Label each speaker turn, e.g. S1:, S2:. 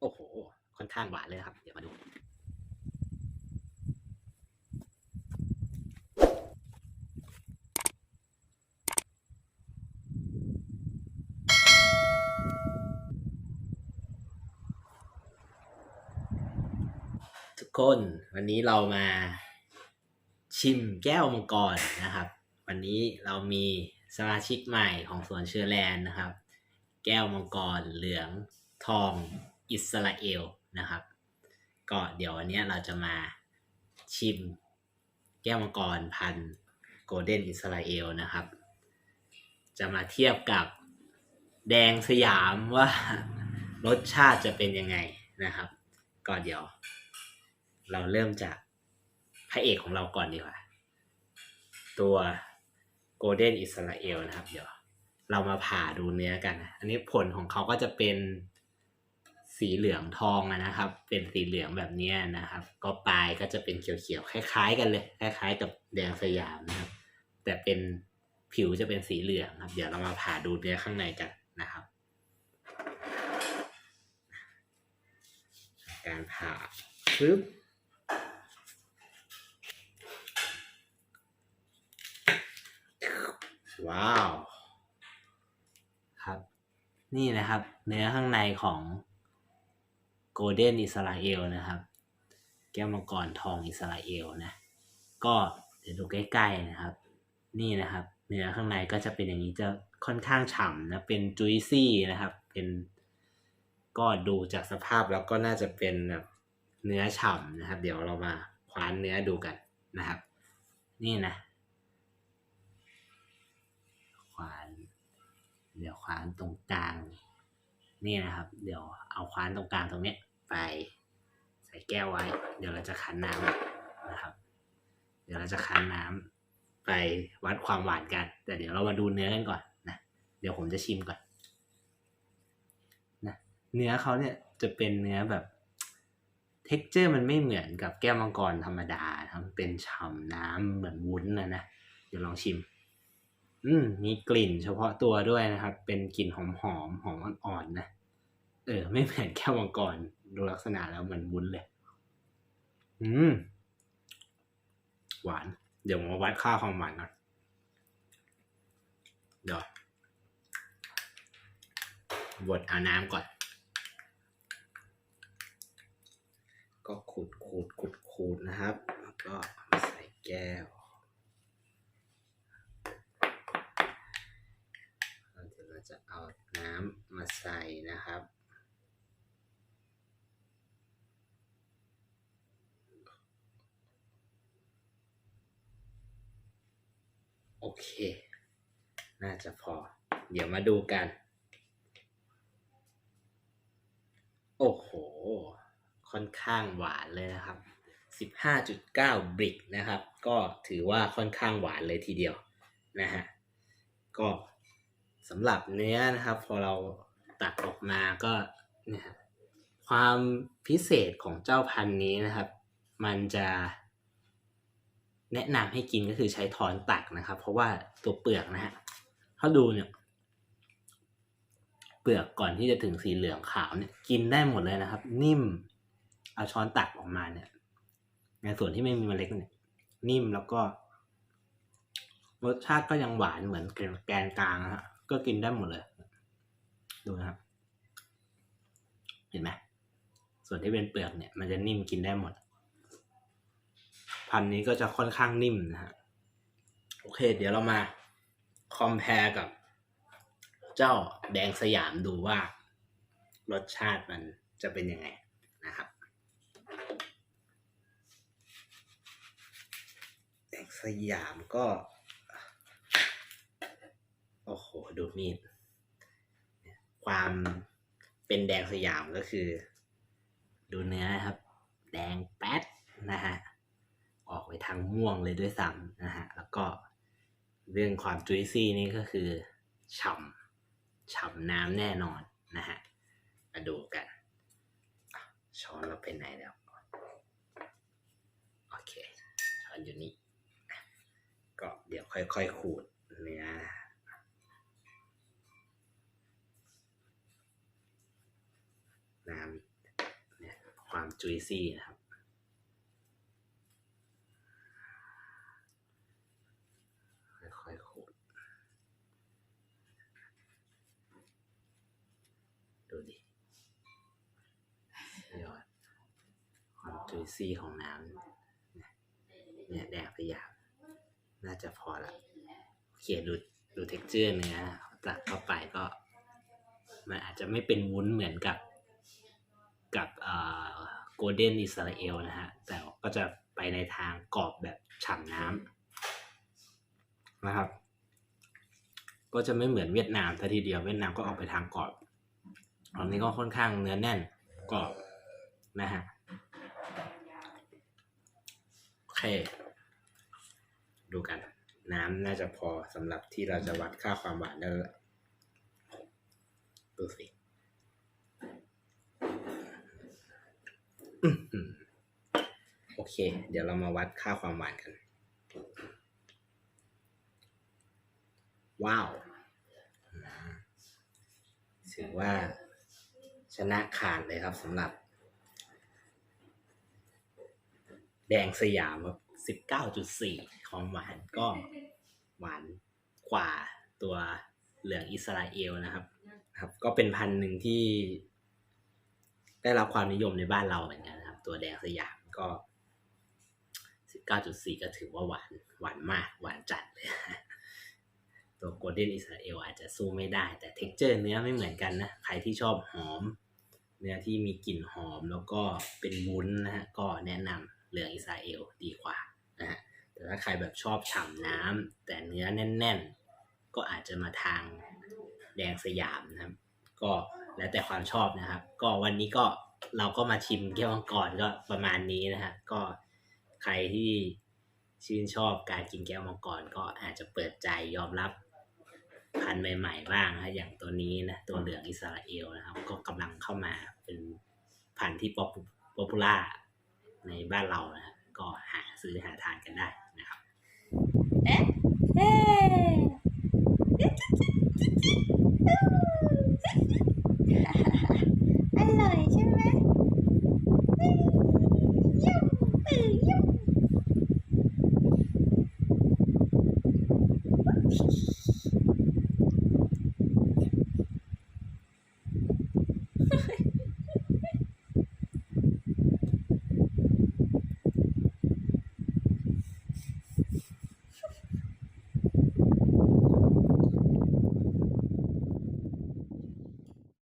S1: โอ้โห ค่อนข้างหวานเลยครับ เดี๋ยวมาดู ทุกคนวันนี้เรามาชิมแก้วมังกรนะครับ วันนี้เรามีสมาชิกใหม่ของสวนเชอร์แลนด์นะครับ แก้วมังกรเหลืองทอง อิสราเอลนะครับ ก็เดี๋ยววันนี้เราจะมาชิมแก้วมังกรพันโกลเด้นอิสราเอลนะครับ จะมาเทียบกับแดงสยามว่ารสชาติจะเป็นยังไงนะครับ ก็เดี๋ยว เราเริ่มจากพระเอกของเราก่อนดีกว่า ตัว Golden Israel นะครับ เดี๋ยว เรามาผ่าดูเนื้อกัน อันนี้ผลของเขาก็จะเป็น สีเหลืองทองนะครับ เป็นสีเหลืองแบบนี้นะครับ ก็ปลายก็จะเป็นเขียวๆคล้าย ๆ กันเลย คล้าย ๆ กับแดงสยามนะครับ แต่เป็นผิวจะเป็นสีเหลืองครับ เดี๋ยวเรามาผ่าดูเนื้อข้างในกันนะครับ การผ่าปึ๊บว้าว ครับ นี่นะครับ เนื้อข้างในของ โกลเด้นอิสราเอลนะครับ แก้วมังกรทองอิสราเอลนะ ก็เดี๋ยวดูใกล้ ๆนะครับ นี่นะครับ เนื้อข้างในก็จะเป็นอย่างนี้จะค่อนข้างฉ่ำนะ เป็นจุยซี่นะครับ เป็น ก็ดูจากสภาพแล้วก็น่าจะเป็นแบบเนื้อฉ่ำนะครับ เดี๋ยวเรามาคว้านเนื้อดูกันนะครับ นี่นะขวานเดี๋ยวขวานตรงกลางนี่นะครับ เดี๋ยวเอาขวานตรงกลางตรงเนี้ย ไปใส่แก้วไว้ เดี๋ยวเราจะคั้นน้ำนะครับ เดี๋ยวเราจะคั้นน้ำไปวัดความหวานกัน แต่เดี๋ยวเรามาดูเนื้อกันก่อนนะเดี๋ยวผมจะชิมก่อนนะเนื้อเขาเนี่ยจะเป็นเนื้อแบบเท็กเจอร์มันไม่เหมือนกับแก้วมังกรธรรมดาครับเป็นฉ่ำน้ำเหมือนวุ้นนะนะเดี๋ยวลองชิม อืมมีกลิ่นเฉพาะตัวด้วยนะครับ เป็นกลิ่นหอมหอมหอมอ่อนๆนะ เออ ไม่เหมือนแก้วมังกรดูลักษณะแล้วเหมือนวุ้นเลย อืม หวาน เดี๋ยวมาวัดค่าความหวานก่อนเดี๋ยวบดเอาน้ำก่อน ก็ขูดขูดขูดขูดนะครับ แล้วก็เอามาใส่แก้วแล้วเดี๋ยวเราจะเอาน้ำมาใส่นะครับ เค น่าจะพอ เดี๋ยวมาดูกัน โอ้โห ค่อนข้างหวานเลยนะครับ 15.9 บริกนะครับ ก็ถือว่าค่อนข้างหวานเลยทีเดียวนะฮะ ก็สำหรับเนื้อนะครับ พอเราตัดออกมาก็เนี่ยฮะความพิเศษของเจ้าพันธุ์นี้นะครับ มันจะ แนะนำให้กินก็คือใช้ถอนตักนะครับ เพราะว่าตัวเปลือกนะฮะถ้าดูเนี่ยเปลือกก่อนที่จะถึงสีเหลืองขาวเนี่ย กินได้หมดเลยนะครับ นิ่ม เอาช้อนตักออกมาเนี่ยในส่วนที่ไม่มีเมล็ดเนี่ย นิ่มแล้วก็ รสชาติก็ยังหวานเหมือนแกนกลางนะฮะก็กินได้หมดเลย ดูนะครับ เห็นไหมส่วนที่เป็นเปลือกเนี่ย มันจะนิ่มกินได้หมด พันนี้ก็จะค่อนข้างนิ่มนะฮะโอเค เดี๋ยวเรามาคอม p พ r e กับ เจ้าแดงสยามดูว่ารสชาติมันจะเป็นยังไงนะครับแดงสยามก็ โอ้โห ดูมีด ความเป็นแดงสยามก็คือ ดูเนื้อครับ แดงแป๊ดนะฮะ ออกไปทางม่วงเลยด้วยซ้ำนะฮะ แล้วก็เรื่องความจุยซี่นี่ก็คือฉ่ำฉ่ำน้ำแน่นอนนะฮะ มาดูกัน ช้อนเราเป็นไหนแล้ว โอเค ช้อนอยู่นี่ ก็เดี๋ยวค่อยๆขูดเนื้อน้ำความจุยซี่นะครับ ค่อยๆขูด ดูดิยอด ความจุยซี่ของน้ำเนี่ยแดงสยามน่าจะพอละโอเคดูดูเท็กเจอร์เนื้อตัดเข้าไปก็ มันอาจจะไม่เป็นวุ้นเหมือนกับกับโกลเด้นอิสราเอลนะฮะ แต่ก็จะไปในทางกรอบแบบฉ่ำน้ำนะครับ ก็จะไม่เหมือนเวียดนามแต่ทีเดียวเวียดนามก็ออกไปทางกรอบอันนี้ก็ค่อนข้างเนื้อแน่นกรอบนะฮะโอ เค ดูกัน น้ำน่าจะพอสำหรับที่เราจะวัดค่าความหวานได้แล้วดูสิโอเค เดี๋ยวเรามาวัดค่าความหวานกัน ว้าวถือว่าชนะขาดเลยครับสำหรับ แดงสยามครับ19.4ของหวานก็หวานกว่าตัวเหลืองอิสราเอลนะครับ ครับ ก็เป็นพันธุ์หนึ่งที่ ได้รับความนิยมในบ้านเราเหมือนกันนะครับ ตัวแดงสยามก็19.4ก็ถือว่าหวานหวานมาก หวานจัดเลย ตัวโกลเด้นอิสราเอลอาจจะสู้ไม่ได้ แต่เท็กเจอร์เนื้อไม่เหมือนกันนะ ใครที่ชอบหอม เนื้อที่มีกลิ่นหอมแล้วก็เป็นวุ้นนะฮะก็แนะนำ เหลืองอิสราเอลดีกว่านะฮะแต่ถ้าใครแบบชอบฉ่ำน้ำแต่เนื้อแน่น ๆ ก็อาจจะมาทางแดงสยามนะครับ ก็แล้วแต่ความชอบนะครับ ก็วันนี้ก็เราก็มาชิมแก้วมังกรก็ประมาณนี้นะฮะก็ใครที่ชื่นชอบการกินแก้วมังกรก็อาจจะเปิดใจยอมรับพันธุ์ใหม่ๆบ้างนะอย่างตัวนี้นะตัวเหลืองอิสราเอลนะครับ ก็กำลังเข้ามาเป็นพันธุ์ที่ป๊อปป๊อปปูล่า ในบ้านเรานะก็หาซื้อหาทานกันได้นะครับ
S2: เอ๊ะอ